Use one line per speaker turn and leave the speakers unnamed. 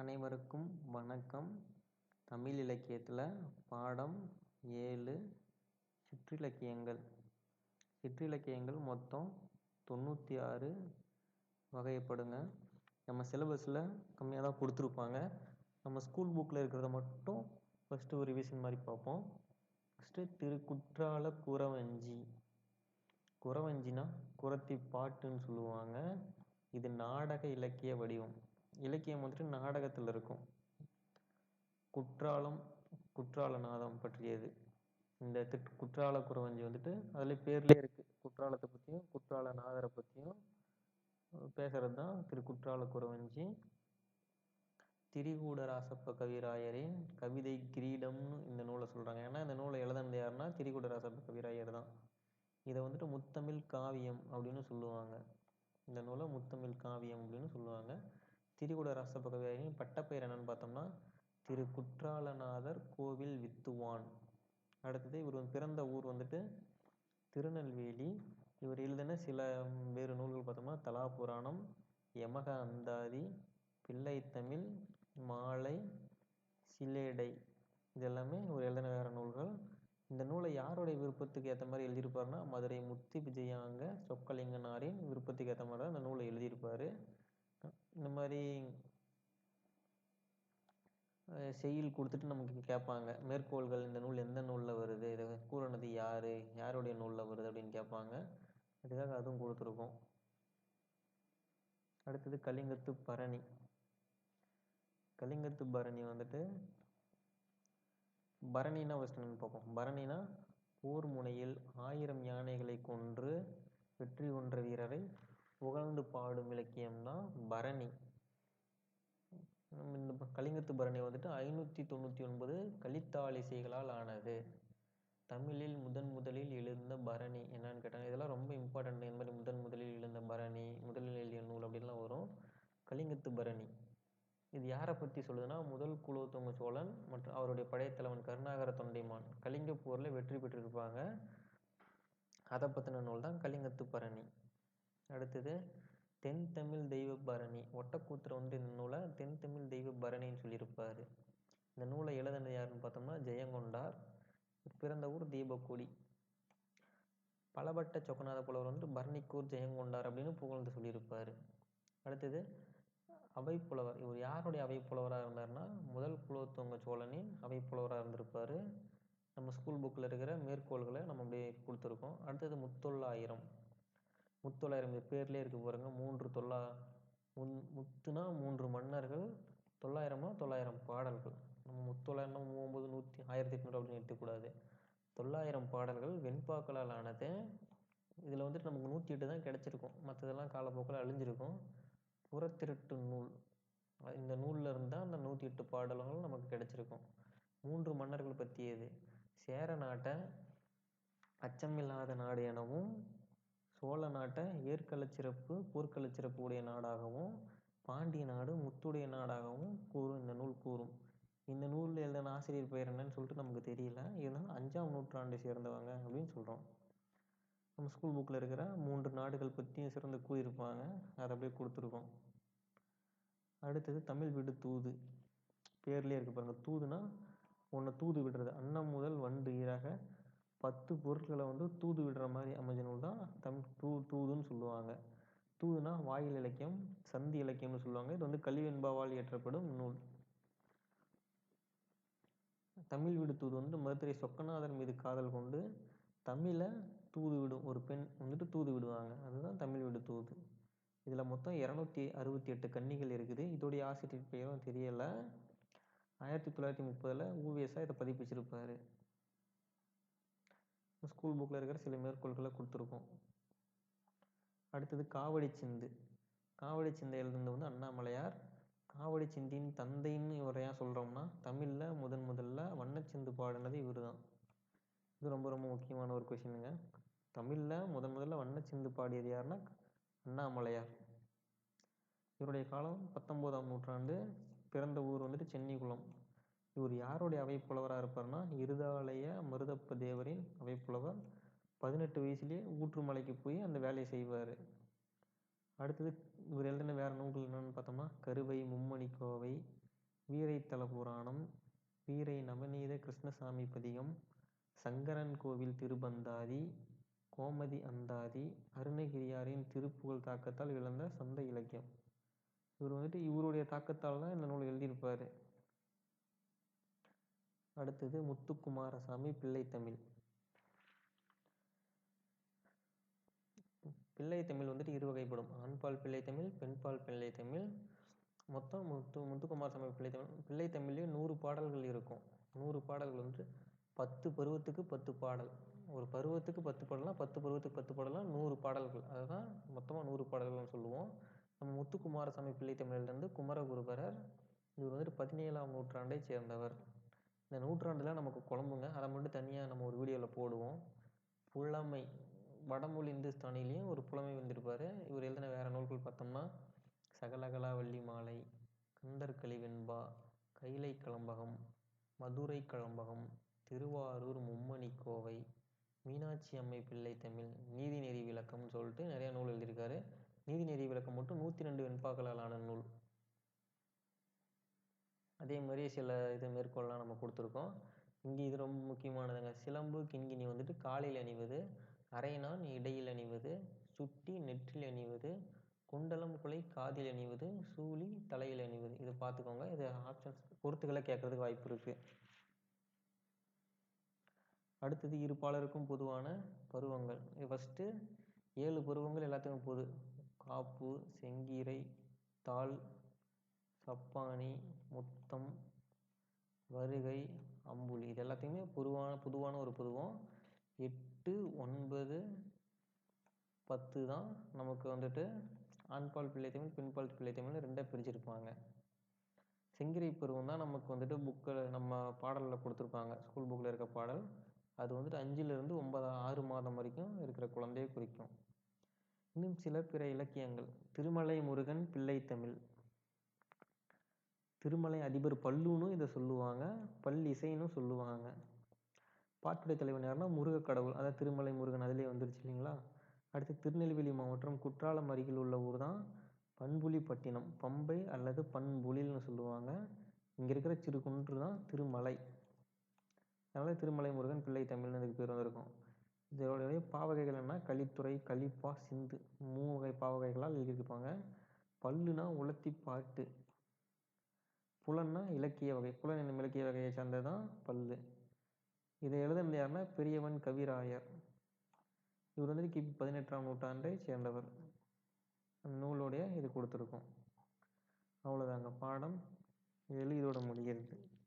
அனைவருக்கும் வணக்கம். தமிழ் இலக்கியத்தில் பாடம் ஏழு சிற்றிலக்கியங்கள். சிற்றிலக்கியங்கள் மொத்தம் தொண்ணூற்றி ஆறு வகைப்படுங்க நம்ம சிலபஸில் கம்மியாக தான் கொடுத்துருப்பாங்க. நம்ம ஸ்கூல் புக்கில் இருக்கிறத மட்டும் ஃபஸ்ட்டு ஒரு ரிவிஷன் மாதிரி பார்ப்போம். ஃபஸ்ட்டு திருக்குற்றால குறவஞ்சி. குறவஞ்சினா குறத்தி பாட்டுன்னு சொல்லுவாங்க. இது நாடக இலக்கிய வடிவம். இலக்கியம் வந்துட்டு நாடகத்தில் இருக்கும். குற்றாலம் குற்றாலநாதம் பற்றியது. இந்த திட் குற்றால குறவஞ்சி வந்துட்டு அதில் பேர்லேயே இருக்குது குற்றாலத்தை பற்றியும் குற்றாலநாதரை பற்றியும் பேசுகிறது தான் திரு குற்றால குறவஞ்சி. திரிகூடராசப்ப கவிராயரின் கவிதை கிரீடம்னு இந்த நூலை சொல்கிறாங்க ஏன்னா இந்த நூலை எழுதுனது யாருன்னா திரிகூடராசப்ப கவிராயர் தான். இதை வந்துட்டு முத்தமிழ் காவியம் அப்படின்னு சொல்லுவாங்க. இந்த நூலை முத்தமிழ் காவியம் அப்படின்னு சொல்லுவாங்க. திரிகுட ராசப்ப பட்டப்பெயர் என்னன்னு பார்த்தோம்னா திரு குற்றாலநாதர் கோவில் வித்துவான். அடுத்தது இவர் பிறந்த ஊர் வந்துட்டு திருநெல்வேலி. இவர் எழுதின சில வேறு நூல்கள் பார்த்தோம்னா தலா புராணம் யமக அந்தாதி பிள்ளைத்தமிழ் மாலை சிலேடை. இது எல்லாமே எழுதின வேறு நூல்கள். இந்த நூலை யாருடைய விருப்பத்துக்கு ஏற்ற மாதிரி எழுதியிருப்பாருன்னா மதுரை முத்தி விஜயாங்க சொக்கலிங்கனாரின் விருப்பத்துக்கு ஏற்ற மாதிரி தான் இந்த நூலை எழுதியிருப்பார். இந்த மாதிரி செய்யுள் கொடுத்துட்டு நமக்கு கேட்பாங்க. மேற்கோள்கள் இந்த நூல் எந்த நூலில் வருது? இதை கூறினது யார்? யாருடைய நூலில் வருது அப்படின்னு கேட்பாங்க. அதுக்காக அதுவும் கொடுத்துருக்கோம். அடுத்தது கலிங்கத்து பரணி. கலிங்கத்து பரணி வந்துட்டு பரணினா ஃபஸ்ட் என்னன்னு பார்ப்போம். பரணினா போர் முனையில் ஆயிரம் யானைகளை கொன்று வெற்றி கொன்ற வீரரை புகழ்ந்து பாடும் இலக்கியம்தான் பரணி. இந்த கலிங்கத்து பரணி வந்துட்டு ஐநூற்றி தொண்ணூற்றி ஒன்பது கலித்தாளிசைகளால் ஆனது. தமிழில் முதன் முதலில் எழுந்த பரணி என்னன்னு கேட்டாங்க. இதெல்லாம் ரொம்ப இம்பார்ட்டண்ட் இந்த மாதிரி முதன் முதலில் எழுந்த பரணி முதலில் எழுதிய நூல் அப்படின்லாம் வரும். கலிங்கத்து பரணி. இது யாரை பற்றி சொல்லுதுன்னா முதல் குலோத்துங்க சோழன் மற்றும் அவருடைய படைத்தலைவன் கருணாகர தொண்டைமான். கலிங்க போரில் வெற்றி பெற்றிருப்பாங்க. அதை பற்றின நூல் தான் கலிங்கத்து பரணி. அடுத்தது தென் தமிழ் தெய்வ பரணி வந்து இந்த நூலை? தென் தமிழ் தெய்வ பரணின்னு சொல்லியிருப்பார். இந்த நூலை எழுதினது யாருன்னு பார்த்தோம்னா ஜெயங்கொண்டார். பிறந்த ஊர் தீபக்குடி. பலபட்ட சொக்கநாத புலவர் வந்து பரணிக்கூர் ஜெயங்கொண்டார் அப்படின்னு புகழ்ந்து சொல்லியிருப்பார். அடுத்தது அவைப்புலவர். இவர் யாருடைய அவைப்புலவராக இருந்தார்னா முதல் குலோத்துங்க சோழனின் அவைப்புலவராக இருந்திருப்பார். நம்ம ஸ்கூல் புக்கில் இருக்கிற மேற்கோள்களை நம்ம அப்படியே கொடுத்துருக்கோம். அடுத்தது முத்தொள்ளாயிரம். முத்தொள்ளாயிரம் இது பேர்லேயே இருக்குது போகிறாங்க மூன்று தொல்லா முன் முத்துனா மூன்று மன்னர்கள் தொள்ளாயிரம்னா தொள்ளாயிரம் பாடல்கள். நம்ம முத்தொள்ளாயிரம்னா ஒம்பது நூற்றி ஆயிரத்தி எட்நூறு அப்படின்னு எடுத்துக்கூடாது தொள்ளாயிரம் பாடல்கள் வெண்பாக்களால் ஆனது இதில் வந்துட்டு நமக்கு நூற்றி எட்டு தான் கிடச்சிருக்கும். மற்றதெல்லாம் காலப்போக்கில் அழிஞ்சிருக்கும். புறத்திருட்டு நூல். இந்த நூலில் இருந்தால் அந்த நூற்றி எட்டு பாடல்களும் நமக்கு கிடச்சிருக்கும். மூன்று மன்னர்கள் பற்றியது. சேர நாட்டை அச்சமில்லாத நாடு எனவும் சோழ நாட்டை ஏற்களச் சிறப்பு போர்க்களச் சிறப்பு உடைய நாடாகவும் பாண்டிய நாடு முத்துடைய நாடாகவும் கூறும் இந்த நூல் கூறும். இந்த நூலில் எழுதின ஆசிரியர் பெயர் என்னன்னு சொல்லிட்டு நமக்கு தெரியல. இருந்தாலும் அஞ்சாம் நூற்றாண்டை சேர்ந்தவங்க அப்படின்னு சொல்கிறோம் நம்ம ஸ்கூல் புக்கில் இருக்கிற மூன்று நாடுகள் பற்றியும் சிறந்து கூறியிருப்பாங்க. அதை அப்படியே கொடுத்துருக்கோம். அடுத்தது தமிழ் வீடு தூது. பேர்லேயே இருக்கு பாருங்கள் தூதுனா ஒன்று தூது விடுறது. அன்னம் முதல் வண்டு ஈராக பத்து பொருட்களை வந்து தூது விடுற மாதிரி அமைஞ்ச நூல் தான் தமிழ் தூ தூதுன்னு சொல்லுவாங்க. தூதுனா வாயில் இலக்கியம் சந்தி இலக்கியம்னு சொல்லுவாங்க. இது வந்து கல்வியென்பாவால் இயற்றப்படும் நூல். தமிழ் விடு தூது வந்து மதுரை சொக்கநாதர் மீது காதல் கொண்டு தமிழை தூது விடும் ஒரு பெண் வந்துட்டு தூது விடுவாங்க. அதுதான் தமிழ் விடு தூது. இதில் மொத்தம் இரநூத்தி அறுபத்தி எட்டு கன்னிகள் இருக்குது. இதோடைய ஆசிரியர் பெயரும் தெரியலை. ஆயிரத்தி தொள்ளாயிரத்தி முப்பதில் ஊவிஎஸ்ஸாக இதை பதிப்பிச்சிருப்பார். ஸ்கூல் புக்கில் இருக்கிற சில மேற்கோள்களை கொடுத்துருக்கோம். அடுத்தது காவடி சிந்து. காவடி சிந்தை எழுதுனது வந்து அண்ணாமலையார். காவடி சிந்தின் தந்தைன்னு இவரை ஏன் சொல்கிறோம்னா தமிழில் முதன் முதல்ல வண்ணச்சிந்து பாடினது இவர் தான் இது ரொம்ப ரொம்ப முக்கியமான ஒரு கொஷினுங்க தமிழில் முதன் முதல்ல வண்ணச்சிந்து பாடியது யாருன்னா அண்ணாமலையார். இவருடைய காலம் பத்தொம்போதாம் நூற்றாண்டு. பிறந்த ஊர் வந்துட்டு சென்னை இவர் யாருடைய அவைப்புலவராக இருப்பார்னா இருதாலய மருதப்ப தேவரின் அவைப்புலவர். பதினெட்டு வயசுலேயே ஊற்றுமலைக்கு போய் அந்த வேலையை செய்வார். அடுத்தது இவர் எழுதின வேறு நூல்கள் என்னென்னு பார்த்தோம்னா கருவை மும்மணி கோவை வீரைத்தல புராணம் வீரை நவநீத கிருஷ்ணசாமி பதிகம் சங்கரன் கோவில் திருபந்தாதி கோமதி அந்தாதி அருணகிரியாரின் திருப்புகழ் தாக்கத்தால் இழந்த சந்த இலக்கியம். இவர் வந்துட்டு இவருடைய தாக்கத்தால் தான் இந்த நூல் எழுதியிருப்பார். அடுத்தது முத்துக்குமாரசாமி பிள்ளைத்தமிழ் பிள்ளைத்தமிழ் வந்துட்டு இரு வகைப்படும். ஆண்பால் பிள்ளைத்தமிழ் பெண்பால் பிள்ளைத்தமிழ் மொத்தம் முத்து முத்துக்குமாரசாமி பிள்ளைத்தமிழ் பிள்ளைத்தமிழ்லேயே நூறு பாடல்கள் இருக்கும். நூறு பாடல்கள் வந்து பத்து பருவத்துக்கு பத்து பாடல். ஒரு பருவத்துக்கு பத்து பாடல்னா பத்து பருவத்துக்கு பத்து பாடல்னா நூறு பாடல்கள். அதுதான் மொத்தமாக நூறு பாடல்கள்னு சொல்லுவோம். நம்ம முத்துக்குமாரசாமி பிள்ளைத்தமிழ்லேருந்து குமரகுருபரர் இவர் வந்துட்டு பதினேழாம் நூற்றாண்டை சேர்ந்தவர். இந்த நூற்றாண்டில் நமக்கு குழம்புங்க. அதை மட்டும் தனியாக நம்ம ஒரு வீடியோவில் போடுவோம். புலமை வடமொழி இந்துஸ்தானிலையும் ஒரு புலமை வந்திருப்பார். இவர் எழுதின வேறு நூல்கள் பார்த்தோம்னா சகலகலா வள்ளி மாலை கந்தர்கலி வெண்பா கைலை கலம்பகம் மதுரை கலம்பகம் திருவாரூர் மும்மணி கோவை மீனாட்சி அம்மை பிள்ளை தமிழ் நீதிநெறி விளக்கம்னு சொல்லிட்டு நிறையா நூல் எழுதியிருக்காரு. நீதிநெறி விளக்கம் மட்டும் நூற்றி ரெண்டு வெண்பாக்களால் ஆன நூல். அதே மாதிரி சில இது மேற்கோள்லாம் நம்ம கொடுத்துருக்கோம். இங்கே இது ரொம்ப முக்கியமானதுங்க. சிலம்பு கிண்கிணி வந்துட்டு காலில் அணிவது அரைநான் இடையில் அணிவது சுட்டி நெற்றில் அணிவது குண்டலம் குலை காதில் அணிவது சூழி தலையில் அணிவது. இது பார்த்துக்கோங்க. இது ஆப்ஷன்ஸ் பொறுத்துக்களை கேட்கறதுக்கு வாய்ப்பு இருக்குது அடுத்தது இரு பாலருக்கும் பொதுவான பருவங்கள். ஃபஸ்ட்டு ஏழு பருவங்கள் எல்லாத்துக்கும் பொது. காப்பு செங்கீரை தாள் சப்பானி முத்தம் வருகை அம்புலி. இது எல்லாத்தையுமே பொதுவான பொதுவான ஒரு பருவம். எட்டு ஒன்பது பத்து தான் நமக்கு வந்துட்டு ஆண்பால் பிள்ளை தமிழ் பெண்பால் பிள்ளை தமிழ் ரெண்டாக பிரிச்சிருப்பாங்க. செங்கிரை பருவம் தான் நமக்கு வந்துட்டு புக்கில் நம்ம பாடலில் கொடுத்துருப்பாங்க. ஸ்கூல் புக்கில் இருக்க பாடல். அது வந்துட்டு அஞ்சுலேருந்து ஒன்பது ஆறு மாதம் வரைக்கும் இருக்கிற குழந்தையை குறிக்கும். இன்னும் சில பிற இலக்கியங்கள். திருமலை முருகன் பிள்ளைத்தமிழ் திருமலை அதிபர் பல்லுன்னு இதை சொல்லுவாங்க பல் இசைன்னு சொல்லுவாங்க. பாட்டுடை தலைவன் யாருன்னா முருக கடவுள். அதாவது திருமலை முருகன் அதிலே வந்துருச்சு இல்லைங்களா? அடுத்து திருநெல்வேலி மாவட்டம் குற்றாலம் அருகில் உள்ள ஊர் தான் பண்புலிப்பட்டினம். பம்பை அல்லது பண்புலின்னு சொல்லுவாங்க. இங்கே இருக்கிற சிறு குன்று தான் திருமலை. அதனால் திருமலை முருகன் பிள்ளை தமிழ்னு அதுக்கு பேர் வந்திருக்கும். இதோடைய பாவகைகள் என்ன? கலித்துறை கலிப்பா சிந்து. மூணு வகை பாவகைகளால் எழுதியிருப்பாங்க. பல்லுனா உலத்தி பாட்டு. புலன்னா இலக்கிய வகை புலன் என்னும் இலக்கிய வகையை சார்ந்ததுதான் பல்லு. இதை எழுதுனது யாருன்னா பெரியவன் கவிராயர். இவர் வந்து கிபி பதினெட்டாம் நூற்றாண்டை சேர்ந்தவர். அந்த இது கொடுத்துருக்கோம். அவ்வளோதாங்க பாடம் ஏழு இதோட முடிகிறது.